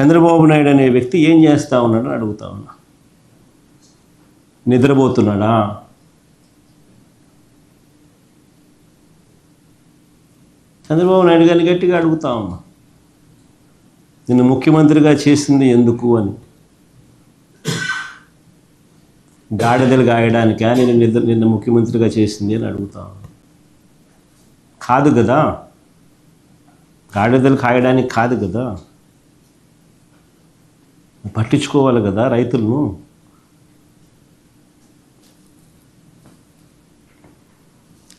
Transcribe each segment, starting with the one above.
చంద్రబాబు నాయుడు అనే వ్యక్తి ఏం చేస్తా ఉన్నాడని అడుగుతా ఉన్నా. నిద్రపోతున్నాడా? చంద్రబాబు నాయుడు గారిని గట్టిగా అడుగుతా ఉన్నా. నిన్ను ముఖ్యమంత్రిగా చేసింది ఎందుకు అని. గాడిదలు గాయడానికా? నేను నిద్ర నిన్న ముఖ్యమంత్రిగా చేసింది అని అడుగుతా కాదు కదా. గాడిదలు కాయడానికి కాదు కదా. పట్టించుకోవాలి కదా రైతులను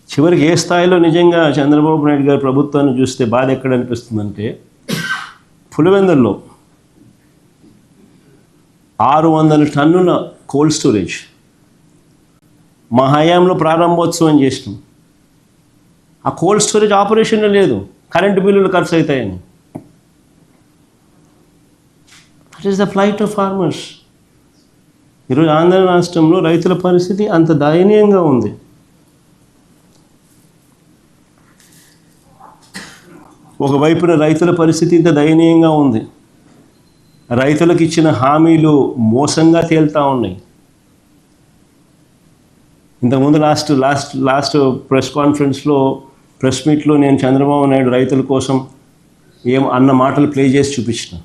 చివరికి ఏ స్థాయిలో నిజంగా చంద్రబాబు నాయుడు గారి ప్రభుత్వాన్ని చూస్తే బాధ ఎక్కడ అనిపిస్తుందంటే పులివెందుల్లో ఆరు వందల టన్నుల కోల్డ్ స్టోరేజ్ మా హయాంలో ప్రారంభోత్సవం చేసినాం. ఆ కోల్డ్ స్టోరేజ్ ఆపరేషన్లో లేదు కరెంటు బిల్లులు ఖర్చు అవుతాయని. That is the plight of farmers ఈరోజు ఆంధ్ర రాష్ట్రంలో రైతుల పరిస్థితి అంత దయనీయంగా ఉంది. ఒకవైపున రైతుల పరిస్థితి ఇంత దయనీయంగా ఉంది. రైతులకు ఇచ్చిన హామీలు మోసంగా తేలుతూ ఉన్నాయి. ఇంతకుముందు లాస్ట్ లాస్ట్ లాస్ట్ ప్రెస్ కాన్ఫరెన్స్లో ప్రెస్ మీట్లో నేను చంద్రబాబు నాయుడు రైతుల కోసం ఏం అన్న మాటలు ప్లే చేసి చూపించిన.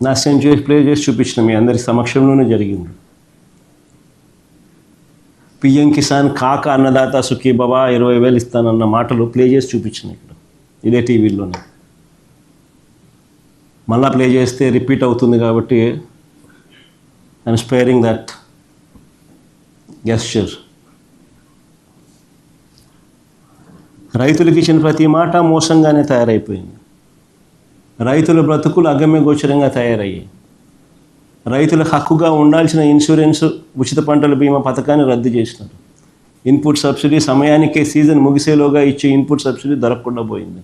నా చేసి ప్లే చేసి చూపించిన మీ అందరి సమక్షంలోనే జరిగింది. పిఎం కిసాన్ కాక అన్నదాత సుఖీ బాబా ఇరవై వేలు ఇస్తానన్న మాటలు ప్లే చేసి చూపించిన ఇక్కడ. ఇదే టీవీలోనే. మళ్ళా ప్లే చేస్తే రిపీట్ అవుతుంది కాబట్టి ఐఎమ్ స్పేరింగ్ దట్ గెస్చర్ రైతులకు ఇచ్చిన ప్రతి మాట మోసంగానే తయారైపోయింది. రైతుల బ్రతుకులు అగమ్య గోచరంగా తయారయ్యాయి. రైతులకు హక్కుగా ఉండాల్సిన ఇన్సూరెన్స్ ఉచిత పంటల బీమా పథకాన్ని రద్దు చేసినారు. ఇన్పుట్ సబ్సిడీ సమయానికే సీజన్ ముగిసేలోగా ఇచ్చే ఇన్పుట్ సబ్సిడీ దొరకకుండా పోయింది.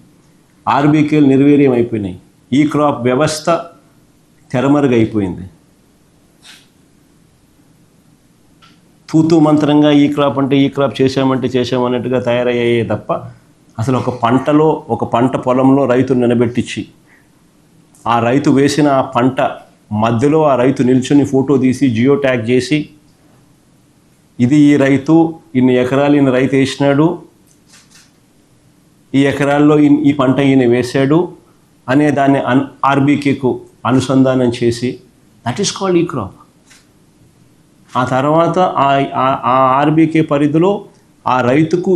ఆర్బీకేలు నిర్వీర్యం అయిపోయినాయి. ఈ క్రాప్ వ్యవస్థ తెరమరుగైపోయింది. తూతూ మంత్రంగా ఈ క్రాప్ అంటే ఈ క్రాప్ చేశామంటే చేశామన్నట్టుగా తయారయ్యాయే తప్ప అసలు ఒక పంటలో ఒక పంట పొలంలో రైతులు నిలబెట్టించి ఆ రైతు వేసిన ఆ పంట మధ్యలో ఆ రైతు నిల్చుని ఫోటో తీసి జియో ట్యాగ్ చేసి ఇది ఈ రైతు ఇన్ని ఎకరాలు ఈయన రైతు వేసినాడు ఈ ఎకరాల్లో ఈ పంట ఈయన వేశాడు అనే దాన్ని అన్ ఆర్బీకేకు అనుసంధానం చేసి that is called e crop ఆ తర్వాత ఆ ఆ- ఆ ఆర్బీకే పరిధిలో ఆ రైతుకు